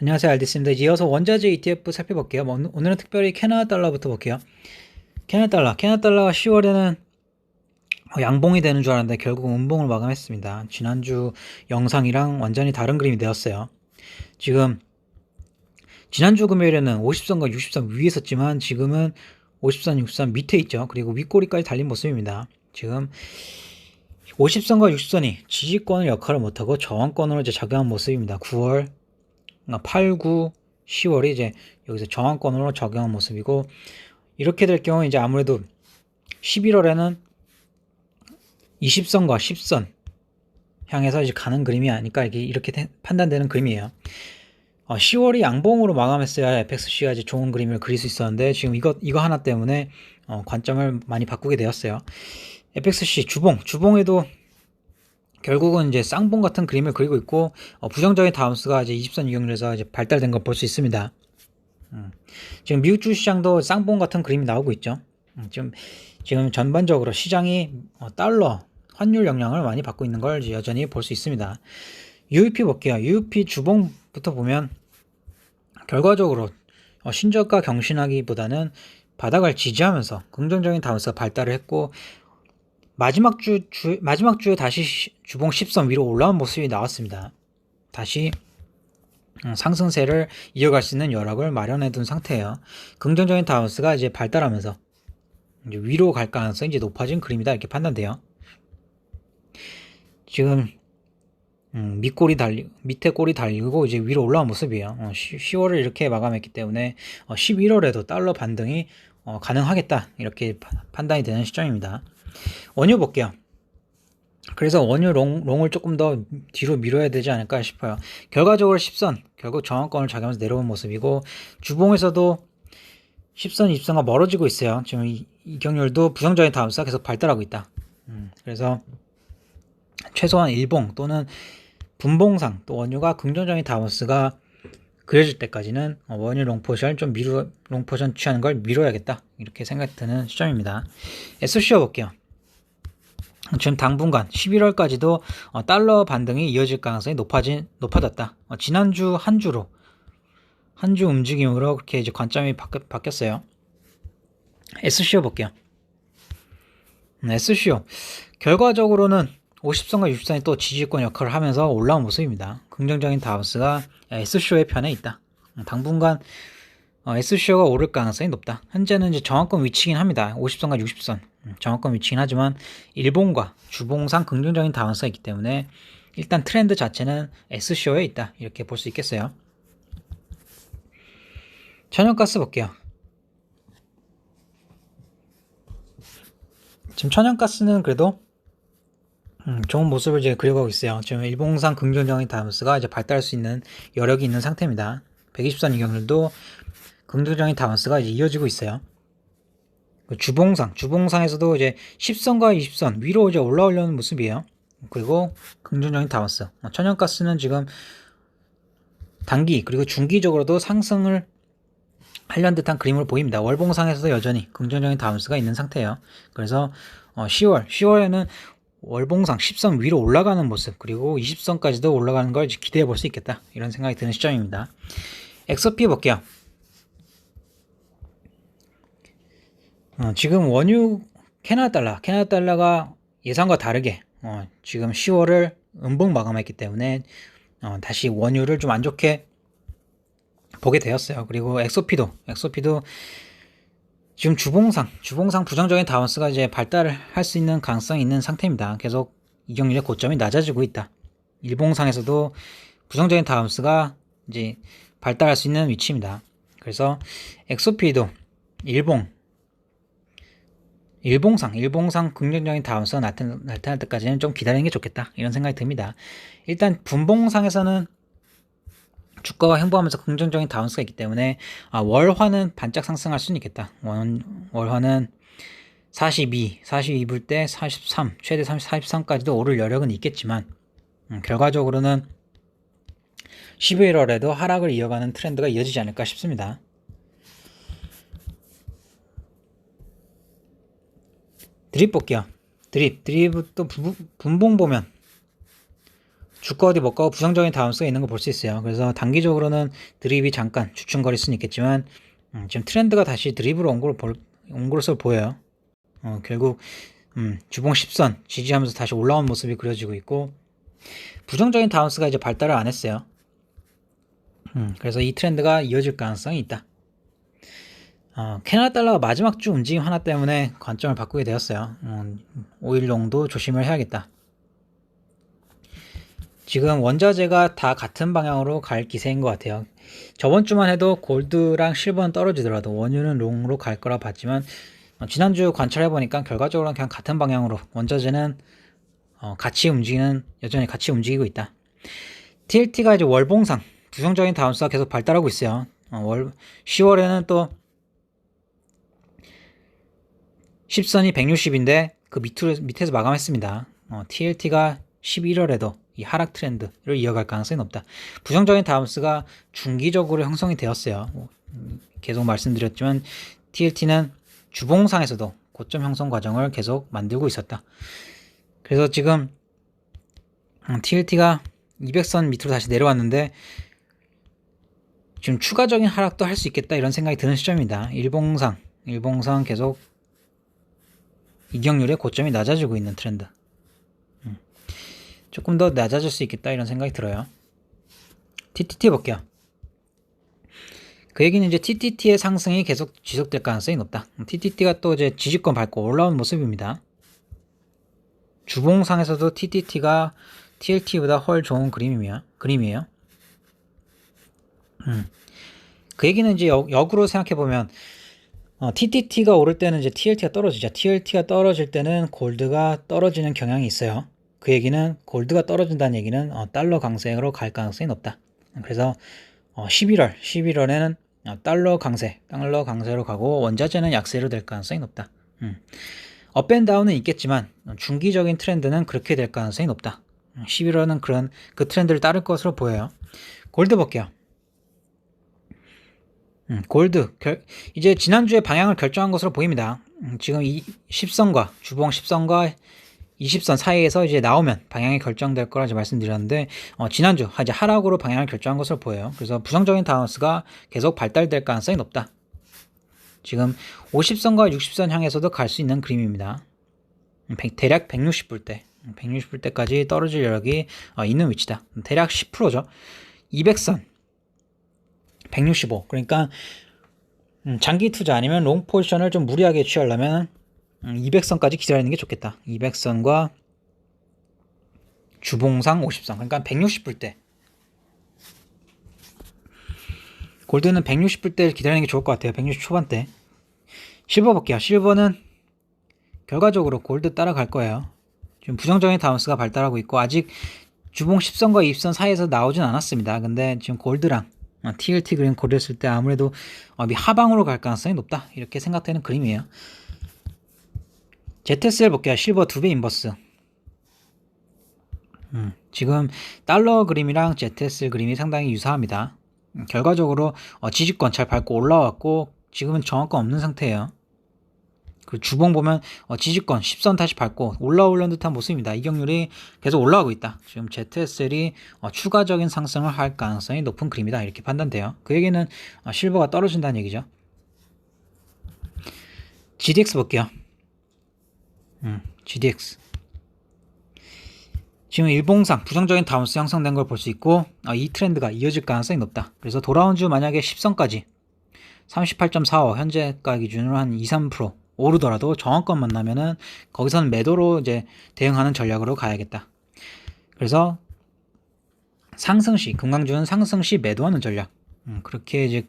안녕하세요 알디스입니다. 이어서 원자재 ETF 살펴볼게요. 뭐, 오늘- 오늘은 특별히 캐나다 달러부터 볼게요. 캐나다 달러, 캐나다 달러가 10월에는 양봉이 되는 줄 알았는데 결국 음봉을 마감했습니다. 지난주 영상이랑 완전히 다른 그림이 되었어요. 지금 지난주 금요일에는 50선과 60선 위에 있었지만 지금은 50선, 60선 밑에 있죠. 그리고 윗꼬리까지 달린 모습입니다. 지금 50선과 60선이 지지권을 역할을 못하고 저항권으로 이제 작용한 모습입니다. 9월, 8, 9, 10월이 이제 여기서 저항권으로 적용한 모습이고 이렇게 될 경우 이제 아무래도 11월에는 20선과 10선 향해서 이제 가는 그림이 아닐까 이렇게, 이렇게 태- 판단되는 그림이에요. 어, 10월이 양봉으로 마감했어야 FXC가 이제 좋은 그림을 그릴 수 있었는데 지금 이거 이거 하나 때문에 어, 관점을 많이 바꾸게 되었어요. FXC 주봉 주봉에도 결국은 이제 쌍봉 같은 그림을 그리고 있고 어, 부정적인 다운스가 이제 20선 이격률에서 이제 발달된 걸 볼 수 있습니다. 음, 지금 미국 주 시장도 쌍봉 같은 그림이 나오고 있죠. 음, 지금 지금 전반적으로 시장이 어, 달러 환율 영향을 많이 받고 있는 걸 여전히 볼 수 있습니다. UEP 볼게요. UEP 주봉부터 보면 결과적으로 어, 신저가 경신하기보다는 바닥을 지지하면서 긍정적인 다운스가 발달을 했고 마지막 주, 주 마지막 주에 다시 시- 주봉 10선 위로 올라온 모습이 나왔습니다. 다시 음, 상승세를 이어갈 수 있는 여력을 마련해 둔 상태예요. 긍정적인 다운스가 이제 발달하면서 이제 위로 갈 가능성이 이제 높아진 그림이다 이렇게 판단돼요. 지금 음, 밑골이 달리 밑에 골이 달리고 이제 위로 올라온 모습이에요. 어, 10월을 이렇게 마감했기 때문에 어, 11월에도 달러 반등이 어, 가능하겠다 이렇게 파- 판단이 되는 시점입니다. 원유 볼게요. 그래서 원유 롱, 롱을 조금 더 뒤로 밀어야 되지 않을까 싶어요. 결과적으로 10선 결국 저항권을 작용하면서 내려온 모습이고 주봉에서도 10선, 20선과 멀어지고 있어요. 지금 이, 이격률도 부정적인 다운스가 계속 발달하고 있다. 음, 그래서 최소한 일봉 또는 분봉상 또 원유가 긍정적인 다운스가 그려질 때까지는 어, 원유 롱포션 좀 미루 롱포션 취하는 걸 미뤄야겠다 이렇게 생각 드는 시점입니다. SCO 볼게요. 지금 당분간 11월까지도 어, 달러 반등이 이어질 가능성이 높아진 높아졌다. 어, 지난주 한 주로 한 주 움직임으로 그렇게 이제 관점이 바뀌, 바뀌었어요. SCO 볼게요. 음, SCO 결과적으로는 50선과 60선이 또 지지권 역할을 하면서 올라온 모습입니다. 긍정적인 다우스가 SCO의 편에 있다. 음, 당분간 어, SCO가 오를 가능성이 높다. 현재는 이제 정확권 위치긴 합니다. 50선과 60선 음, 정확권 위치긴 하지만 일봉과 주봉상 긍정적인 다운스가 있기 때문에 일단 트렌드 자체는 SCO에 있다. 이렇게 볼 수 있겠어요. 천연가스 볼게요. 지금 천연가스는 그래도 음, 좋은 모습을 이제 그려가고 있어요. 지금 일봉상 긍정적인 다운스가 이제 발달할 수 있는 여력이 있는 상태입니다. 120선 이격률도 긍정적인 다운스가 이제 이어지고 있어요. 그 주봉상, 주봉상에서도 이제 10선과 20선 위로 이제 올라오려는 모습이에요. 그리고 긍정적인 다운스. 어, 천연가스는 지금 단기 그리고 중기적으로도 상승을 하려는 듯한 그림을 보입니다. 월봉상에서도 여전히 긍정적인 다운스가 있는 상태예요. 그래서 어, 10월, 10월에는 월봉상 10선 위로 올라가는 모습 그리고 20선까지도 올라가는 걸 기대해 볼 수 있겠다 이런 생각이 드는 시점입니다. XP 볼게요. 어, 지금 원유 캐나다 달러, 캐나다 달러가 예상과 다르게 어, 지금 10월을 음봉 마감했기 때문에 어, 다시 원유를 좀 안 좋게 보게 되었어요. 그리고 엑소피도, 엑소피도 지금 주봉상, 주봉상 부정적인 다운스가 이제 발달을 할 수 있는 가능성이 있는 상태입니다. 계속 이격률의 고점이 낮아지고 있다. 일봉상에서도 부정적인 다운스가 이제 발달할 수 있는 위치입니다. 그래서 엑소피도 일봉, 일봉상, 일봉상 긍정적인 다운스가 나타, 나타날 때까지는 좀 기다리는 게 좋겠다. 이런 생각이 듭니다. 일단 분봉상에서는 주가가 횡보하면서 긍정적인 다운스가 있기 때문에 아, 월화는 반짝 상승할 수는 있겠다. 원, 월화는 42, 42불 때 43, 최대 30, 43까지도 오를 여력은 있겠지만 음, 결과적으로는 11월에도 하락을 이어가는 트렌드가 이어지지 않을까 싶습니다. 드립 볼게요. 드립, 드립 또 분- 분봉 보면 주가 어디 못 가고 부정적인 다운스가 있는 거볼수 있어요. 그래서 단기적으로는 드립이 잠깐 주춤거릴 수는 있겠지만 음, 지금 트렌드가 다시 드립으로 온 걸로 볼, 온 것으로 보여요. 어, 결국 음, 주봉 10선 지지하면서 다시 올라온 모습이 그려지고 있고 부정적인 다운스가 이제 발달을 안 했어요. 음, 그래서 이 트렌드가 이어질 가능성이 있다. 어, 캐나다 달러가 마지막 주 움직임 하나 때문에 관점을 바꾸게 되었어요. 음, 5일롱도 조심을 해야겠다. 지금 원자재가 다 같은 방향으로 갈 기세인 것 같아요. 저번 주만 해도 골드랑 실버는 떨어지더라도 원유는 롱으로 갈 거라 봤지만 어, 지난주 관찰해보니까 결과적으로는 그냥 같은 방향으로 원자재는 어, 같이 움직이는 여전히 같이 움직이고 있다. TLT가 이제 월봉상 부정적인 다운스가 계속 발달하고 있어요. 어, 월 10월에는 또 10선이 160인데 그 밑으로, 밑에서 마감했습니다. 어, TLT가 11월에도 이 하락 트렌드를 이어갈 가능성이 높다. 부정적인 다운스가 중기적으로 형성이 되었어요. 뭐, 음, 계속 말씀드렸지만 TLT는 주봉상에서도 고점 형성 과정을 계속 만들고 있었다. 그래서 지금 TLT가 음, 200선 밑으로 다시 내려왔는데 지금 추가적인 하락도 할 수 있겠다 이런 생각이 드는 시점입니다. 일봉상, 일봉상 계속 이격률의 고점이 낮아지고 있는 트렌드. 음. 조금 더 낮아질 수 있겠다 이런 생각이 들어요. TTT 볼게요. 그 얘기는 이제 TTT의 상승이 계속 지속될 가능성이 높다. TTT가 또 이제 지지권 밟고 올라온 모습입니다. 주봉상에서도 TTT가 TLT보다 훨 좋은 그림이며, 그림이에요. 음. 그 얘기는 이제 역, 으로 생각해 보면 어, TTT가 오를 때는 이제 TLT가 떨어지죠. TLT가 떨어질 때는 골드가 떨어지는 경향이 있어요. 그 얘기는 골드가 떨어진다는 얘기는 어, 달러 강세로 갈 가능성이 높다. 그래서 어, 11월, 11월에는 어, 달러 강세, 달러 강세로 가고 원자재는 약세로 될 가능성이 높다. 음. 업앤다운은 있겠지만 중기적인 트렌드는 그렇게 될 가능성이 높다. 11월은 음, 그런 그 트렌드를 따를 것으로 보여요. 골드 볼게요. 음, 골드 결, 이제 지난주에 방향을 결정한 것으로 보입니다. 음, 지금 이 10선과 주봉 10선과 20선 사이에서 이제 나오면 방향이 결정될 거라 이 말씀드렸는데 어, 지난주 이제 하락으로 방향을 결정한 것으로 보여요. 그래서 부정적인 다운스가 계속 발달될 가능성이 높다. 지금 50선과 60선 향해서도 갈 수 있는 그림입니다. 대략 160불 대, 160불 대까지 떨어질 여력이 어, 있는 위치다. 대략 10%죠. 200선, 165. 그러니까 음, 장기 투자 아니면 롱 포지션을 좀 무리하게 취하려면 200선까지 음, 기다리는 게 좋겠다. 200선과 주봉상 50선. 그러니까 160불대. 골드는 160불대 기다리는 게 좋을 것 같아요. 160 초반대. 실버 볼게요. 실버는 결과적으로 골드 따라갈 거예요. 지금 부정적인 다운스가 발달하고 있고 아직 주봉 10선과 20선 사이에서 나오진 않았습니다. 근데 지금 골드랑 TLT 어, 그림 고렸을 때 아무래도 어, 하방으로 갈 가능성이 높다. 이렇게 생각되는 그림이에요. ZSL 볼게요. 실버 2배 인버스. 음, 지금 달러 그림이랑 ZSL 그림이 상당히 유사합니다. 음, 결과적으로 어, 지지권 잘 밟고 올라왔고 지금은 정확권 없는 상태예요 그 주봉 보면 어, 지지권 10선 다시 밟고 올라오려는 듯한 모습입니다. 이격률이 계속 올라가고 있다. 지금 ZSL이 어, 추가적인 상승을 할 가능성이 높은 그림이다. 이렇게 판단돼요. 그 얘기는 어, 실버가 떨어진다는 얘기죠. GDX 볼게요. 음, GDX. 지금 일봉상 부정적인 다운스 형성된 걸 볼 수 있고 어, 이 트렌드가 이어질 가능성이 높다. 그래서 돌아온 주 만약에 10선까지 38.45 현재가 기준으로 한 2, 3% 오르더라도 저항권 만나면은 거기서는 매도로 이제 대응하는 전략으로 가야겠다. 그래서 상승 시 금강주는 상승 시 매도하는 전략. 음, 그렇게 이제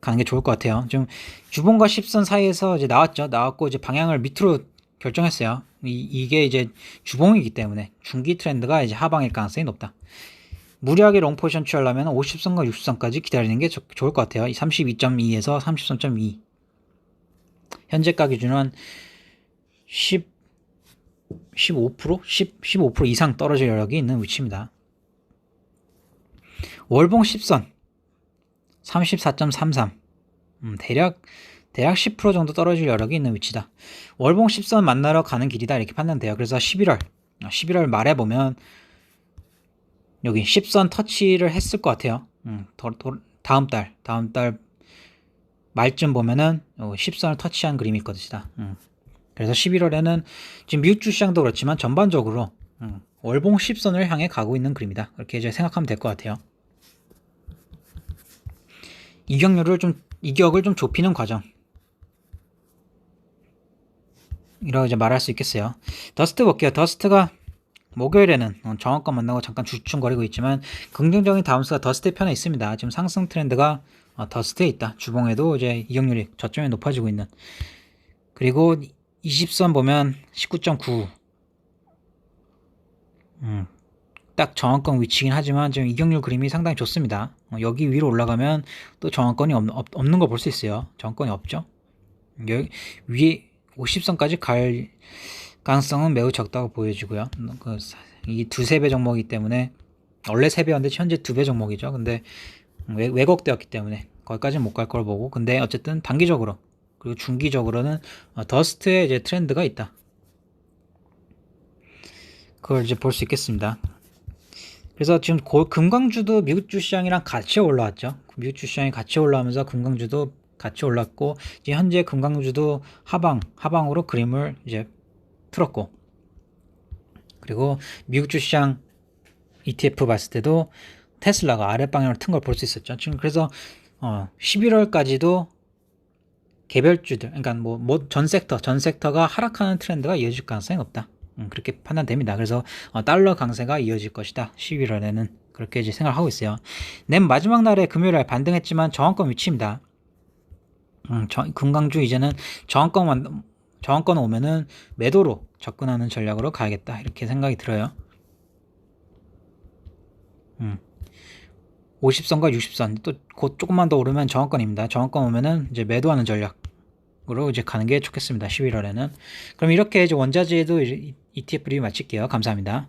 가는 게 좋을 것 같아요. 좀 주봉과 10선 사이에서 이제 나왔죠. 나왔고 이제 방향을 밑으로 결정했어요. 이, 이게 이제 주봉이기 때문에 중기 트렌드가 이제 하방일 가능성이 높다. 무리하게 롱 포지션 취하려면 50선과 60선까지 기다리는 게 조, 좋을 것 같아요. 32.2에서 33.2. 현재가 기준은 10, 15%? 10, 15% 이상 떨어질 여력이 있는 위치입니다. 월봉 10선 34.33 음, 대략 대략 10% 정도 떨어질 여력이 있는 위치다. 월봉 10선 만나러 가는 길이다 이렇게 판단돼요. 그래서 11월 11월 말에 보면 여기 10선 터치를 했을 것 같아요. 음, 더, 더, 다음 달, 다음 달 말쯤 보면은 어, 10선을 터치한 그림이 있거든요. 음. 그래서 11월에는 지금 미국 주시장도 그렇지만 전반적으로 음, 월봉 10선을 향해 가고 있는 그림이다. 이렇게 이제 생각하면 될 것 같아요. 이격률을 좀 이격을 좀 좁히는 과정. 이라고 이제 말할 수 있겠어요. 더스트 볼게요. 더스트가 목요일에는 어, 정확권 만나고 잠깐 주춤거리고 있지만 긍정적인 다음수가 더스트 편에 있습니다. 지금 상승 트렌드가 어, 더스트에 있다. 주봉에도 이제 이격률이 저점에 높아지고 있는. 그리고 20선 보면 19.9. 음, 딱 정확권 위치긴 하지만 지금 이격률 그림이 상당히 좋습니다. 어, 여기 위로 올라가면 또 정확권이 없, 없, 없 는 거 볼 수 있어요. 정확권이 없죠. 여기 위에 50선까지 갈 가능성은 매우 적다고 보여지고요. 그, 이 두세 배 종목이기 때문에 원래 세 배였는데 현재 두 배 종목이죠. 근데 왜, 왜곡되었기 때문에 거기까지는 못 갈 걸 보고 근데 어쨌든 단기적으로 그리고 중기적으로는 어, 더스트의 이제 트렌드가 있다. 그걸 이제 볼 수 있겠습니다. 그래서 지금 고, 금광주도 미국 주시장이랑 같이 올라왔죠. 미국 주시장이 같이 올라오면서 금광주도 같이 올랐고 이제 현재 금광주도 하방 하방으로 그림을 이제 틀었고 그리고 미국 주시장 ETF 봤을 때도 테슬라가 아랫방향으로 튼 걸 볼 수 있었죠. 지금 그래서 어 11월까지도 개별주들 그러니까 뭐 전 섹터 전 섹터가 하락하는 트렌드가 이어질 가능성이 없다. 음, 그렇게 판단됩니다. 그래서 어, 달러 강세가 이어질 것이다. 11월에는 그렇게 이제 생각하고 있어요. 낸 마지막 날에 금요일에 반등했지만 저항권 위치입니다. 음, 저, 금강주 이제는 저항권 저항권 오면은 매도로 접근하는 전략으로 가야겠다 이렇게 생각이 들어요. 음. 50선과 60선 또 곧 조금만 더 오르면 저항권입니다. 저항권 오면은 이제 매도하는 전략으로 이제 가는 게 좋겠습니다. 11월에는 그럼 이렇게 이제 원자재도 ETF 리뷰 마칠게요. 감사합니다.